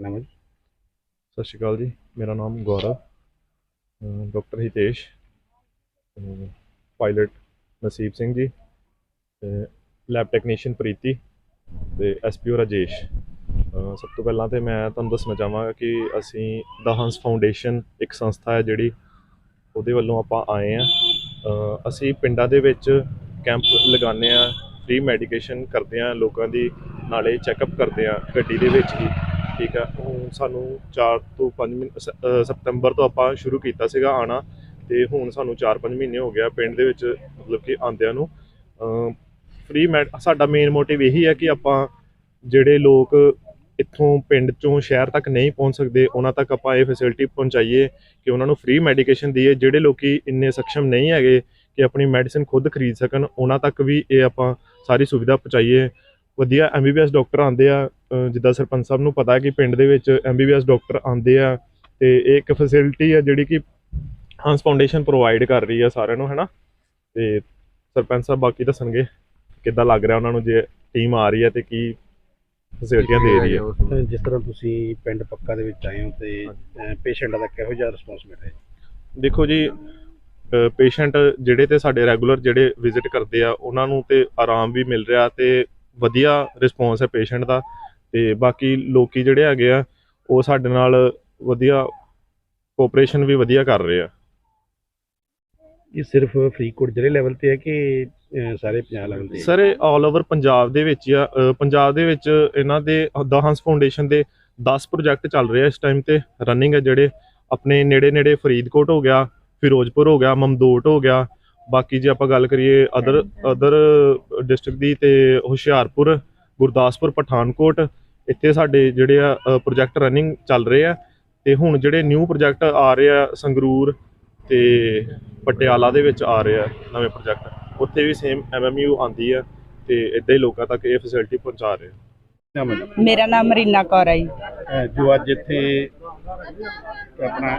ਨਾਮ ਹੈ ਜੀ? ਸਤਿ ਸ਼੍ਰੀ ਅਕਾਲ ਜੀ, ਮੇਰਾ ਨਾਮ ਗੌਰਵ ਡਾਕਟਰ ਹਿਤੇਸ਼ ਪਾਇਲਟ ਨਸੀਬ ਸਿੰਘ ਜੀ, ਤੇ ਲੈਬ ਟੈਕਨੀਸ਼ੀਅਨ ਪ੍ਰੀਤੀ, ਤੇ ਐਸਪੀਓ ਰਾਜੇਸ਼। ਸਭ ਤੋਂ ਪਹਿਲਾਂ ਤੇ ਮੈਂ ਤੁਹਾਨੂੰ ਦੱਸਣਾ ਚਾਹਾਂਗਾ ਕਿ ਅਸੀਂ ਦਾ ਹੰਸ ਫਾਊਂਡੇਸ਼ਨ ਇੱਕ ਸੰਸਥਾ ਹੈ ਜਿਹੜੀ ਉਹਦੇ ਵੱਲੋਂ ਆਪਾਂ ਆਏ ਆ ਅਸੀਂ ਪਿੰਡਾਂ ਦੇ ਵਿੱਚ ਕੈਂਪ ਲਗਾਉਂਦੇ ਆ ਫ੍ਰੀ ਮੈਡੀਕੇਸ਼ਨ ਕਰਦੇ ਆ ਲੋਕਾਂ ਦੀ ਨਾਲੇ ਚੈੱਕਅਪ ਕਰਦੇ ਆ ਗੱਡੀ ਦੇ ਵਿੱਚ ਹੀ। ਠੀਕ ਆ। ਹੁਣ ਸਾਨੂੰ 4 ਤੋਂ 5 ਮਹੀਨੇ ਸਤੰਬਰ ਤੋਂ ਆਪਾਂ ਸ਼ੁਰੂ ਕੀਤਾ ਸੀਗਾ ਆਣਾ। ਤੇ ਹੁਣ ਸਾਨੂੰ 4-5 ਮਹੀਨੇ ਹੋ ਗਿਆ ਪਿੰਡ ਦੇ ਵਿੱਚ, ਮਤਲਬ ਕਿ ਆਂਦਿਆਂ ਨੂੰ। ਫ੍ਰੀ ਮੈਡ ਸਾਡਾ ਮੇਨ ਮੋਟਿਵ ਇਹੀ ਹੈ ਕਿ ਆਪਾਂ ਜਿਹੜੇ ਲੋਕ ਇੱਥੋਂ ਪਿੰਡ ਚੋਂ ਸ਼ਹਿਰ ਤੱਕ ਨਹੀਂ ਪਹੁੰਚ ਸਕਦੇ, ਉਹਨਾਂ ਤੱਕ ਆਪਾਂ ਇਹ ਫੈਸਿਲਿਟੀ ਪਹੁੰਚਾਈਏ ਕਿ ਉਹਨਾਂ ਨੂੰ ਫ੍ਰੀ ਮੈਡੀਕੇਸ਼ਨ ਦਈਏ। ਜਿਹੜੇ ਲੋਕੀ ਇੰਨੇ ਸક્ષਮ ਨਹੀਂ ਹੈਗੇ ਕਿ ਆਪਣੀ ਮੈਡੀਸਿਨ ਖੁਦ ਖਰੀਦ ਸਕਣ, ਉਹਨਾਂ ਤੱਕ ਵੀ ਇਹ ਆਪਾਂ ਸਾਰੀ ਸੁਵਿਧਾ ਪਹੁੰਚਾਈਏ। ਵਧੀਆ ਐਮਬੀਬੀਐਸ ਡਾਕਟਰ ਆਉਂਦੇ ਆ ਜਿੱਦਾਂ ਸਰਪੰਚ ਸਾਹਿਬ ਨੂੰ ਪਤਾ ਹੈ ਕਿ ਪਿੰਡ ਦੇ ਵਿੱਚ ਐਮਬੀਬੀਐਸ ਡਾਕਟਰ ਆਉਂਦੇ ਆ ਤੇ ਇਹ ਇੱਕ ਫੈਸਿਲਿਟੀ ਹੈ ਜਿਹੜੀ ਕਿ ਹੰਸ ਫਾਊਂਡੇਸ਼ਨ ਪ੍ਰੋਵਾਈਡ ਕਰ ਰਹੀ ਹੈ ਸਾਰਿਆਂ ਨੂੰ ਹੈਨਾ? ਤੇ ਸਰਪੰਚ ਸਾਹਿਬ ਬਾਕੀ ਦੱਸਣਗੇ ਕਿੱਦਾਂ ਲੱਗ ਰਿਹਾ ਉਹਨਾਂ ਨੂੰ ਜੇ ਟੀਮ ਆ ਰਹੀ ਹੈ ਤੇ ਕੀ ਫੈਸਿਲਿਟੀਆਂ ਦੇ ਰਹੀ ਹੈ ਜਿਸ ਤਰ੍ਹਾਂ ਤੁਸੀਂ ਪਿੰਡ ਪੱਕਾ ਦੇ ਵਿੱਚ ਆਏ ਹੋ ਤੇ ਪੇਸ਼ੈਂਟਾਂ ਦਾ ਕਿਹੋ ਜਿਹਾ ਰਿਸਪੌਂਸ ਮਿਲ ਰਿਹਾ? ਦੇਖੋ ਜੀ ਪੇਸ਼ੈਂਟ ਜਿਹੜੇ ਤੇ ਸਾਡੇ ਰੈਗੂਲਰ ਜਿਹੜੇ ਵਿਜ਼ਿਟ ਕਰਦੇ ਆ ਉਹਨਾਂ ਨੂੰ ਤੇ ਆਰਾਮ ਵੀ ਮਿਲ ਰਿਹਾ ਤੇ ਵਧੀਆ ਰਿਸਪੌਂਸ ਹੈ ਪੇਸ਼ੈਂਟ ਦਾ ਤੇ ਬਾਕੀ ਲੋਕੀ ਜਿਹੜੇ ਹੈਗੇ ਆ ਉਹ ਸਾਡੇ ਨਾਲ ਵਧੀਆ ਕੋਆਪਰੇਸ਼ਨ ਵੀ ਵਧੀਆ ਕਰ ਰਹੇ ਆ ਇਹ ਸਿਰਫ ਫਰੀਦਕੋਟ ਜ਼ਿਲ੍ਹੇ ਲੈਵਲ ਤੇ ਹੈ ਕਿ ਅਹ ਸਾਰੇ ਪੰਜਾਬ ਲੈਵਲ ਤੇ ਹੈ? ਸਰ ਇਹ ਆਲ ਓਵਰ ਪੰਜਾਬ ਦੇ ਵਿੱਚ ਹੀ ਆ ਅ, ਪੰਜਾਬ ਦੇ ਵਿੱਚ ਇਹਨਾਂ ਦੇ ਦਾ ਹੰਸ ਫਾਊਂਡੇਸ਼ਨ ਦੇ 10 ਪ੍ਰੋਜੈਕਟ ਚੱਲ ਰਹੇ ਆ ਇਸ ਟਾਈਮ ਤੇ ਰਨਿੰਗ ਹੈ ਜਿਹੜੇ ਆਪਣੇ ਨੇੜੇ ਨੇੜੇ ਫਰੀਦਕੋਟ ਹੋ ਗਿਆ ਫਿਰੋਜ਼ਪੁਰ ਹੋ ਗਿਆ ਮਮਦੋਟ ਹੋ ਗਿਆ ਬਾਕੀ ਜੇ ਆਪਾਂ ਗੱਲ ਕਰੀਏ ਅਦਰ ਅਦਰ ਡਿਸਟ੍ਰਿਕਟ ਦੀ ਤੇ ਹੁਸ਼ਿਆਰਪੁਰ ਗੁਰਦਾਸਪੁਰ ਪਠਾਨਕੋਟ ਇੱਥੇ ਸਾਡੇ ਜਿਹੜੇ ਆ ਪ੍ਰੋਜੈਕਟ ਰਨਿੰਗ ਚੱਲ ਰਹੇ ਆ ਤੇ ਹੁਣ ਜਿਹੜੇ ਨਿਊ ਪ੍ਰੋਜੈਕਟ ਆ ਰਹੇ ਆ ਸੰਗਰੂਰ ਤੇ ਪਟਿਆਲਾ ਦੇ ਵਿੱਚ ਆ ਰਹੇ ਆ ਨਵੇਂ ਪ੍ਰੋਜੈਕਟ ਉੱਥੇ ਵੀ ਸੇਮ ਐਮਐਮਯੂ ਆਂਦੀ ਆ ਤੇ ਇਦਾਂ ਹੀ ਲੋਕਾਂ ਤੱਕ ਇਹ ਫੈਸਿਲਿਟੀ ਪਹੁੰਚਾ ਰਹੇ ਆ? ਮੇਰਾ ਨਾਮ ਮਰੀਨਾ ਕੌਰ ਹੈ ਜੀ ਜੋ ਅੱਜ ਇੱਥੇ ਆਪਣਾ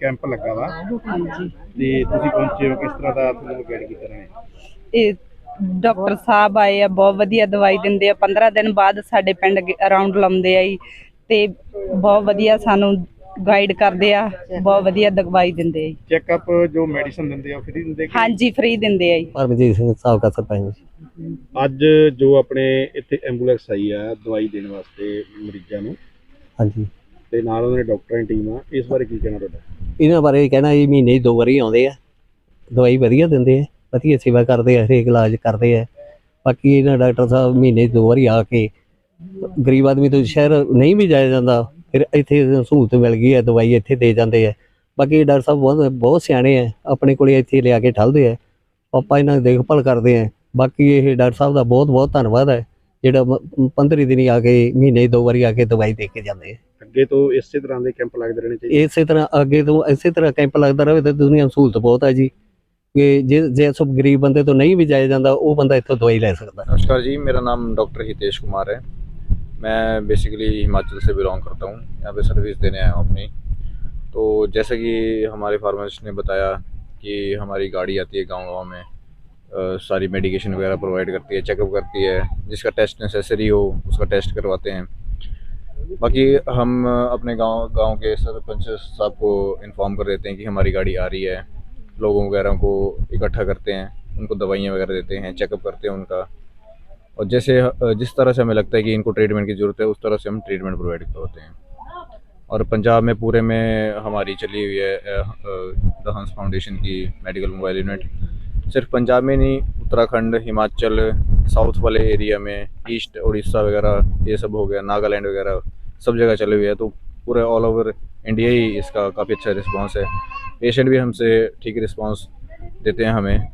ਕੈਂਪ ਲੱਗਾ ਵਾ। ਹਾਂਜੀ। ਤੇ ਤੁਸੀਂ ਪਹੁੰਚੇ ਹੋ ਕਿਸ ਤਰ੍ਹਾਂ ਦਾ ਤੁਹਾਨੂੰ ਗਾਈਡ ਕੀਤਾ ਰਹੇ ਇਹ ਡਾਕਟਰ ਸਾਹਿਬ ਆਏ ਆ ਬਹੁਤ ਵਧੀਆ ਦਵਾਈ ਦਿੰਦੇ ਆ। 15 ਦਿਨ ਬਾਅਦ ਸਾਡੇ ਪਿੰਡ ਰਾਉਂਡ ਲਾਉਂਦੇ ਆ ਜੀ। ਤੇ ਬਹੁਤ ਵਧੀਆ ਸਾਨੂੰ ਗਾਈਡ ਕਰਦੇ ਆ ਬਹੁਤ ਵਧੀਆ ਦਵਾਈ ਦਿੰਦੇ ਆ। ਚੈੱਕਅਪ ਜੋ ਮੈਡੀਸਨ ਦਿੰਦੇ ਆ ਫ੍ਰੀ ਦਿੰਦੇ ਹਾਂਜੀ ਫ੍ਰੀ ਦਿੰਦੇ ਆ ਜੀ। ਪਰਮਜੀਤ ਸਿੰਘ ਸਾਬਕਾ ਸਰਪੰਚ ਅੱਜ ਜੋ ਆਪਣੇ ਇੱਥੇ ਐਂਬੂਲੈਂਸ ਆਈ ਆ ਦਵਾਈ ਦੇਣ ਵਾਸਤੇ ਮਰੀਜ਼ਾਂ ਨੂੰ ਹਾਂਜੀ। ਤੇ ਨਾਲ ਉਹਨਾਂ ਦੇ ਡਾਕਟਰਾਂ ਦੀ ਟੀਮ ਆ। ਇਸ ਬਾਰੇ ਕੀ ਕਹਿਣਾ ਤੁਹਾਡਾ? ਇਹਨਾਂ ਬਾਰੇ ਕਹਿਣਾ ਇਹ ਮਹੀਨੇ 'ਚ ਦੋ ਵਾਰੀ ਆਉਂਦੇ ਆ। ਦਵਾਈ ਵਧੀਆ ਦਿੰਦੇ ਆ, ਵਧੀਆ ਸੇਵਾ ਕਰਦੇ ਆ, ਹਰੇਕ ਇਲਾਜ ਕਰਦੇ ਆ। ਬਾਕੀ ਇਹਨਾਂ ਡਾਕਟਰ ਸਾਹਿਬ ਮਹੀਨੇ 'ਚ ਦੋ ਵਾਰੀ ਆ ਕੇ ਗਰੀਬ ਆਦਮੀ ਤੋਂ ਸ਼ਹਿਰ ਨਹੀਂ ਵੀ ਜਾਇਆ ਜਾਂਦਾ, ਫਿਰ ਇੱਥੇ ਸਹੂਲਤ ਮਿਲ ਗਈ ਹੈ, ਦਵਾਈ ਇੱਥੇ ਦੇ ਜਾਂਦੇ ਆ। ਬਾਕੀ ਡਾਕਟਰ ਸਾਹਿਬ ਬਹੁਤ ਬਹੁਤ ਸਿਆਣੇ ਆ, ਆਪਣੇ ਕੋਲੇ ਇੱਥੇ ਲਿਆ ਕੇ ਠੱਲਦੇ ਆ। ਆਪਾਂ ਇਹਨਾਂ ਦੀ ਦੇਖਭਾਲ ਕਰਦੇ ਆ। ਬਾਕੀ ਇਹ ਡਾਕਟਰ ਸਾਹਿਬ ਦਾ ਬਹੁਤ ਬਹੁਤ ਧੰਨਵਾਦ ਹੈ, ਜਿਹੜਾ 15 ਦਿਨੀ ਆ ਕੇ, ਮਹੀਨੇ ਦੋ ਵਾਰੀ ਆ ਕੇ ਦਵਾਈ ਦੇ ਕੇ ਜਾਂਦੇ ਆ। ਅੱਗੇ ਤੋਂ ਇਸੇ ਤਰ੍ਹਾਂ ਦੇ ਕੈਂਪ ਲੱਗਦੇ ਰਹਿਣੇ ਚਾਹੀਦੇ ਇਸੇ ਤਰ੍ਹਾਂ ਅੱਗੇ ਤੋਂ ਇਸੇ ਤਰ੍ਹਾਂ ਕੈਂਪ ਲੱਗਦਾ ਰਹੇ ਤਾਂ ਦੁਨੀਆ ਨੂੰ ਸਹੂਲਤ ਬਹੁਤ ਹੈ ਜੀ ਕਿ ਜੇ ਜੇ ਸਭ ਗਰੀਬ ਬੰਦੇ ਤੋਂ ਨਹੀਂ ਵੀ ਜਾਇਆ ਜਾਂਦਾ ਉਹ ਬੰਦਾ ਇੱਥੋਂ ਦਵਾਈ ਲੈ ਸਕਦਾ नमस्कार जी मेरा नाम डॉक्टर हितेश कुमार है मैं बेसिकली हिमाचल से बिलोंग करता हूँ यहाँ पे सर्विस देने आया हूँ अपनी तो जैसे कि हमारे फार्मासिस्ट ने बताया कि हमारी गाड़ी आती है गांव गांव में अ, सारी मेडिकेशन वगैरह प्रोवाइड करती है चेकअप करती है जिसका टेस्ट नेसेसरी हो उसका टेस्ट करवाते हैं बाकी हम अपने गाँव गाँव के सरपंच साहब को इन्फॉर्म कर देते हैं कि हमारी गाड़ी आ रही है। लोगों वगैरह को इकट्ठा करते हैं, उनको दवाइयाँ वगैरह देते हैं चेकअप करते हैं उनका। और जैसे जिस तरह से हमें लगता है कि इनको ट्रीटमेंट की ज़रूरत है, उस तरह से हम ट्रीटमेंट प्रोवाइड करवाते हैं। और पंजाब में पूरे में हमारी चली हुई है द हंस फाउंडेशन की मेडिकल मोबाइल यूनिट सिर्फ़ पंजाब में नहीं, उत्तराखंड, हिमाचल साउथ वाले एरिया में ईस्ट उड़ीसा वगैरह ये सब हो गया नागालैंड वगैरह सब जगह चले हुए हैं तो पूरे ऑल ओवर इंडिया ही इसका काफ़ी अच्छा रिस्पांस है। पेशेंट भी हमसे ठीक रिस्पांस देते हैं हमें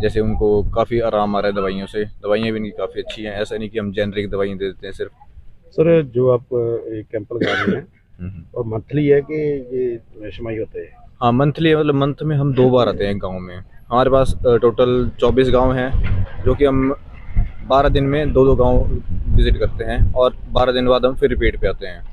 जैसे उनको काफ़ी आराम आ रहा है दवाइयों से। दवाइयाँ भी इनकी काफ़ी अच्छी हैं ऐसा नहीं कि हम जेनरिक दवाइयाँ दे देते हैं सिर्फ़। सर जो आप कैंप लगा रहे हैं हम्म। और मंथली है कि ये छमाही होते हैं? हाँ मंथली मतलब मंथ में हम दो बार आते हैं गाँव में। हमारे पास टोटल चौबीस गाँव हैं जो कि हम बारह दिन में दो दो गांव विजिट करते हैं और बारह दिन बाद हम फिर रिपीट पे आते हैं